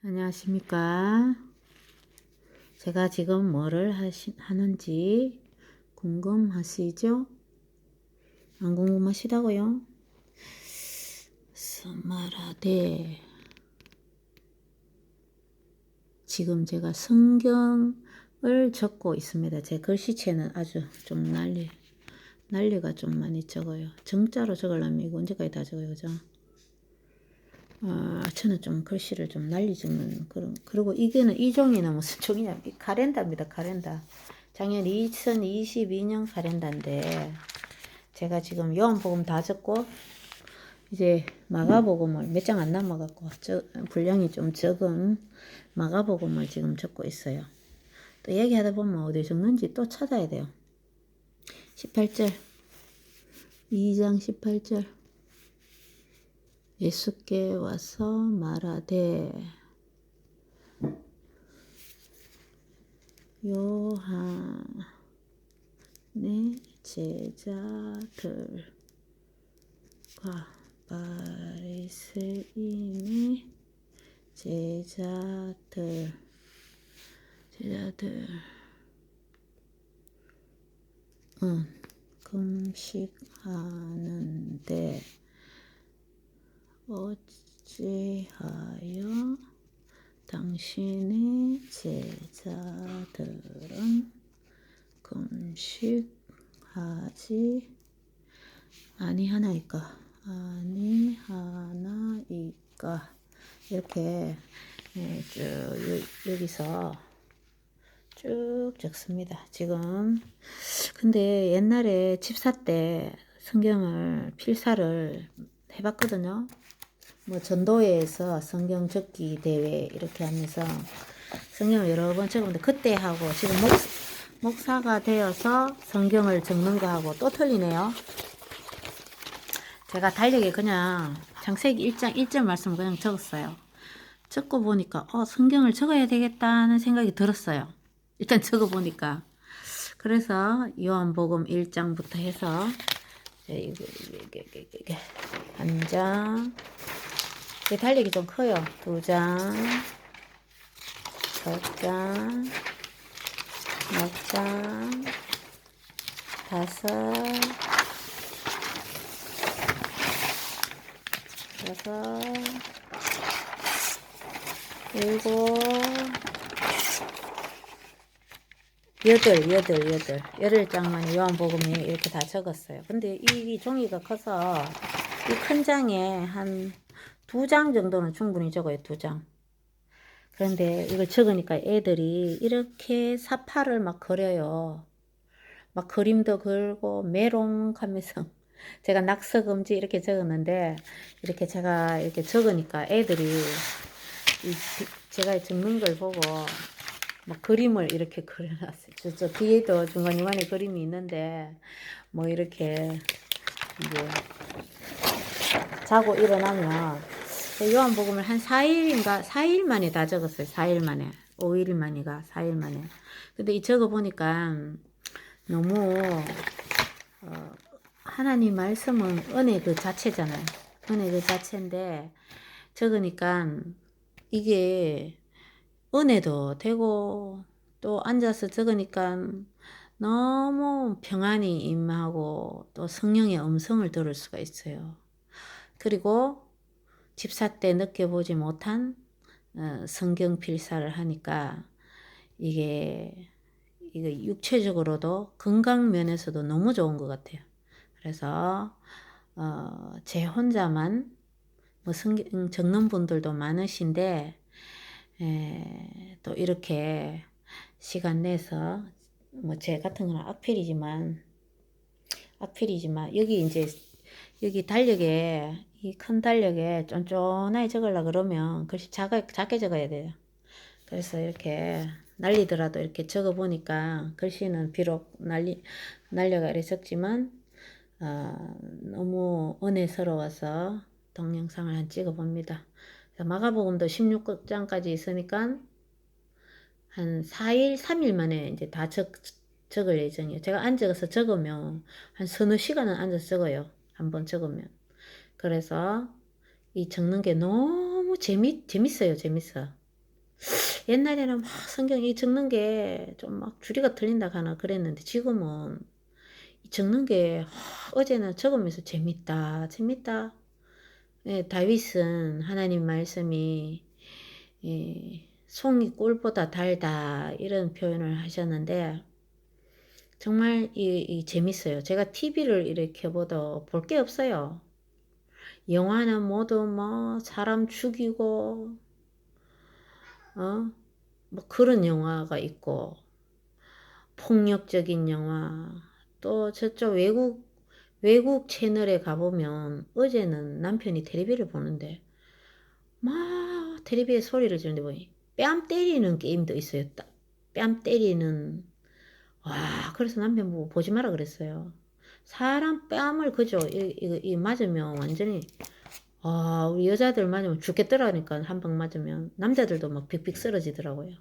안녕하십니까. 제가 지금 뭐를 하시, 하는지 궁금하시죠? 안 궁금하시다고요? 스마라데. 지금 제가 성경을 적고 있습니다. 제 글씨체는 아주 좀 난리, 난리가 좀 많이 적어요. 정자로 적으려면 이거 언제까지 다 적어요, 그죠? 아, 저는 좀 글씨를 좀 날리 적는 그런 그리고 이게는 이 종이는 무슨 종이냐? 이 카렌다입니다 카렌다. 작년 2022년 카렌다인데 제가 지금 요한복음 다 적고 이제 마가복음을 몇 장 안 남아갖고 저 분량이 좀 적은 마가복음을 지금 적고 있어요. 또 얘기하다 보면 어디 적는지 또 찾아야 돼요. 18절. 2장 18절 예수께 와서 말하되 요한의 제자들과 바리새인의 제자들 제자들 응 금식하는데 어찌하여 당신의 제자들은 금식하지 아니하나이까 아니하나이까 이렇게 예, 쭉 여기서 쭉 적습니다. 지금 근데 옛날에 집사 때 성경을 필사를 해봤거든요. 뭐 전도회에서 성경 적기 대회 이렇게 하면서 성경을 여러 번 적었는데 그때 하고 지금 목, 목사가 되어서 성경을 적는 거 하고 또 틀리네요. 제가 달력에 그냥 창세기 1장 1절 말씀을 그냥 적었어요. 적고 보니까 어 성경을 적어야 되겠다는 생각이 들었어요. 일단 적어 보니까 그래서 요한복음 1장부터 해서 이게 한 장, 이 달력이 좀 커요. 두 장, 섯 장, 네 장, 다섯, 여섯, 일곱, 여덟, 여덟, 여덟, 여덟 장만 요한복음에 이렇게 다 적었어요. 근데 이, 이 종이가 커서 이 큰 장에 한 두 장 정도는 충분히 적어요, 두 장. 그런데 이걸 적으니까 애들이 이렇게 사파를 막 그려요. 막 그림도 그리고 메롱하면서 제가 낙서금지 이렇게 적었는데 이렇게 제가 이렇게 적으니까 애들이 이 제가 적는 걸 보고 막 그림을 이렇게 그려놨어요. 저, 저 뒤에도 중간중간에 그림이 있는데 뭐 이렇게 이제 자고 일어나면 요한복음을 한 4일인가 4일 만에 다 적었어요. 4일 만에 5일 만이가 4일 만에. 근데 이 적어 보니까 너무 어, 하나님 말씀은 은혜 그 자체잖아요. 은혜 그 자체인데 적으니까 이게 은혜도 되고 또 앉아서 적으니까 너무 평안이 임하고 또 성령의 음성을 들을 수가 있어요. 그리고 집사 때 느껴보지 못한 어, 성경 필사를 하니까 이게 이게 육체적으로도 건강 면에서도 너무 좋은 것 같아요. 그래서 어, 제 혼자만 뭐 성경 적는 분들도 많으신데 에, 또 이렇게 시간 내서 뭐 제 같은 거는 악필이지만 악필이지만 여기 이제 여기 달력에 이 큰 달력에 쫀쫀하게 적으려 그러면 글씨 작아, 작게 적어야 돼요. 그래서 이렇게 날리더라도 이렇게 적어 보니까 글씨는 비록 날리 날려가 이렇게 적지만 어, 너무 은혜스러워서 동영상을 한 찍어 봅니다. 마가복음도 16장까지 있으니까 한 4일, 3일 만에 이제 다 적, 적을 예정이에요. 제가 앉아서 적으면 한 서너 시간은 앉아서 적어요. 한번 적으면. 그래서 이 적는 게 너무 재밌, 재밌어요. 재밌어. 옛날에는 막 성경 이 적는 게 좀 막 줄이가 틀린다 하나 그랬는데 지금은 이 적는 게 하, 어제는 적으면서 재밌다 재밌다 예, 다윗은 하나님 말씀이 예, 송이 꿀보다 달다 이런 표현을 하셨는데 정말 이, 이 재밌어요. 제가 TV를 이렇게 보도 볼 게 없어요. 영화는 모두 뭐 사람 죽이고 어? 뭐 그런 영화가 있고 폭력적인 영화 또 저쪽 외국 외국 채널에 가보면 어제는 남편이 텔레비를 보는데 막 텔레비에 소리를 지르는데 뭐뺨 때리는 게임도 있어요. 따- 뺨 때리는 와 그래서 남편 보고 보지 마라 그랬어요. 사람 뺨을 그죠 이, 이, 이 맞으면 완전히 아 우리 여자들 맞으면 죽겠더라니까 한 방 맞으면 남자들도 막 빅빅 쓰러지더라고요.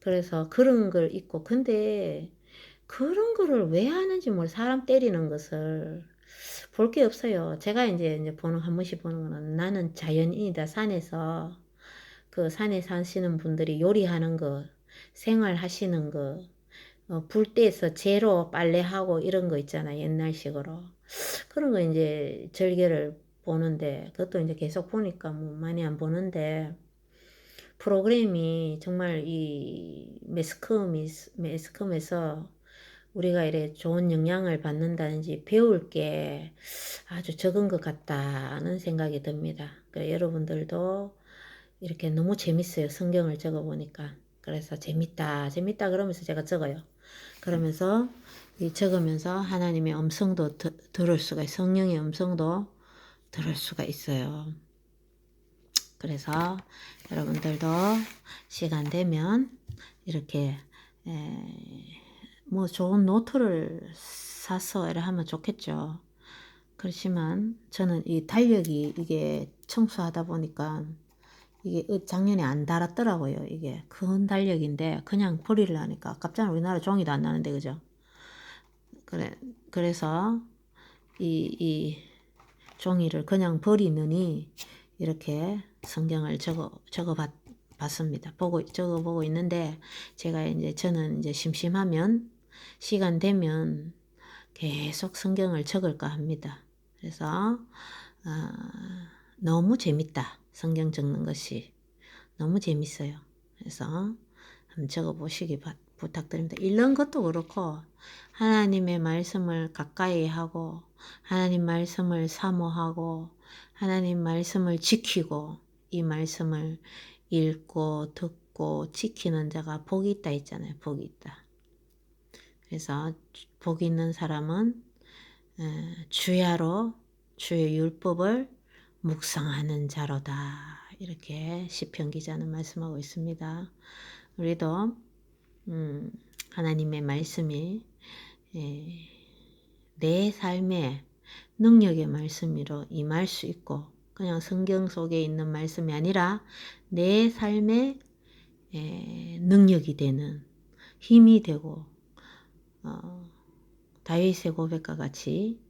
그래서 그런 걸 있고 근데 그런 거를 왜 하는지 몰라 사람 때리는 것을 볼 게 없어요. 제가 이제 이제 보는 한 번씩 보는 거는 나는 자연인이다 산에서 그 산에 사시는 분들이 요리하는 거, 생활하시는 거, 어, 불때에서 재로 빨래하고 이런 거 있잖아, 옛날식으로. 그런 거 이제 절개를 보는데, 그것도 이제 계속 보니까 뭐 많이 안 보는데, 프로그램이 정말 이 매스컴이, 매스컴에서 우리가 이래 좋은 영향을 받는다든지 배울 게 아주 적은 것 같다는 생각이 듭니다. 그러니까 여러분들도 이렇게 너무 재밌어요. 성경을 적어 보니까. 그래서 재밌다, 재밌다 그러면서 제가 적어요. 그러면서 이 적으면서 하나님의 음성도 드, 들을 수가 있어요. 성령의 음성도 들을 수가 있어요. 그래서 여러분들도 시간 되면 이렇게 에, 뭐 좋은 노트를 사서 이래 하면 좋겠죠. 그렇지만 저는 이 달력이 이게 청소하다 보니까 이게 작년에 안 달았더라고요. 이게 큰 달력인데 그냥 버리려니까 아깝잖아. 우리나라 종이도 안 나는데 그죠? 그래 그래서 이, 이 종이를 그냥 버리느니 이렇게 성경을 적어 적어 봤, 봤습니다. 보고 적어 보고 있는데 제가 이제 저는 이제 심심하면 시간 되면 계속 성경을 적을까 합니다. 그래서 어, 너무 재밌다. 성경 적는 것이 너무 재밌어요. 그래서 한번 적어 보시기 부탁드립니다. 읽는 것도 그렇고 하나님의 말씀을 가까이 하고 하나님 말씀을 사모하고 하나님 말씀을 지키고 이 말씀을 읽고 듣고 지키는 자가 복이 있다 있잖아요. 복이 있다. 그래서 복 있는 사람은 주야로 주의 율법을 묵상하는 자로다. 이렇게 시편 기자는 말씀하고 있습니다. 우리도 음, 하나님의 말씀이 예, 내 삶의 능력의 말씀으로 임할 수 있고 그냥 성경 속에 있는 말씀이 아니라 내 삶의 예, 능력이 되는 힘이 되고 어, 다윗의 고백과 같이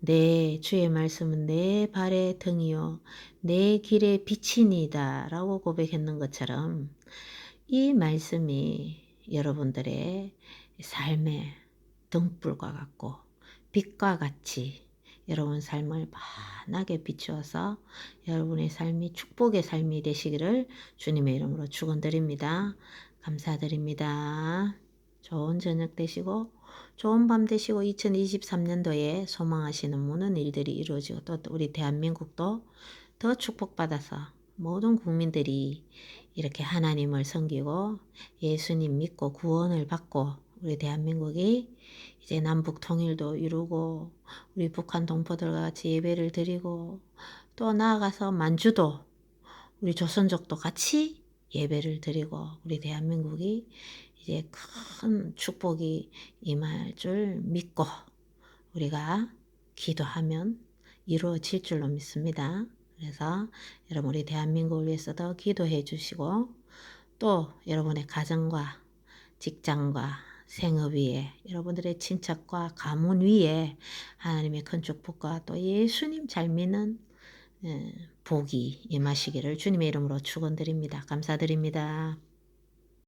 내 주의 말씀은 내 발의 등이요 내 길의 빛이니다 라고 고백했는 것처럼 이 말씀이 여러분들의 삶의 등불과 같고 빛과 같이 여러분 삶을 환하게 비추어서 여러분의 삶이 축복의 삶이 되시기를 주님의 이름으로 축원드립니다. 감사드립니다. 좋은 저녁 되시고 좋은 밤 되시고 2023년도에 소망하시는 모든 일들이 이루어지고 또 우리 대한민국도 더 축복받아서 모든 국민들이 이렇게 하나님을 섬기고 예수님 믿고 구원을 받고 우리 대한민국이 이제 남북 통일도 이루고 우리 북한 동포들과 같이 예배를 드리고 또 나아가서 만주도 우리 조선족도 같이 예배를 드리고 우리 대한민국이 이제 큰 축복이 임할 줄 믿고 우리가 기도하면 이루어질 줄로 믿습니다. 그래서 여러분 우리 대한민국을 위해서도 기도해 주시고 또 여러분의 가정과 직장과 생업 위에 여러분들의 친척과 가문 위에 하나님의 큰 축복과 또 예수님 잘 믿는 복이 임하시기를 주님의 이름으로 축원드립니다. 감사드립니다.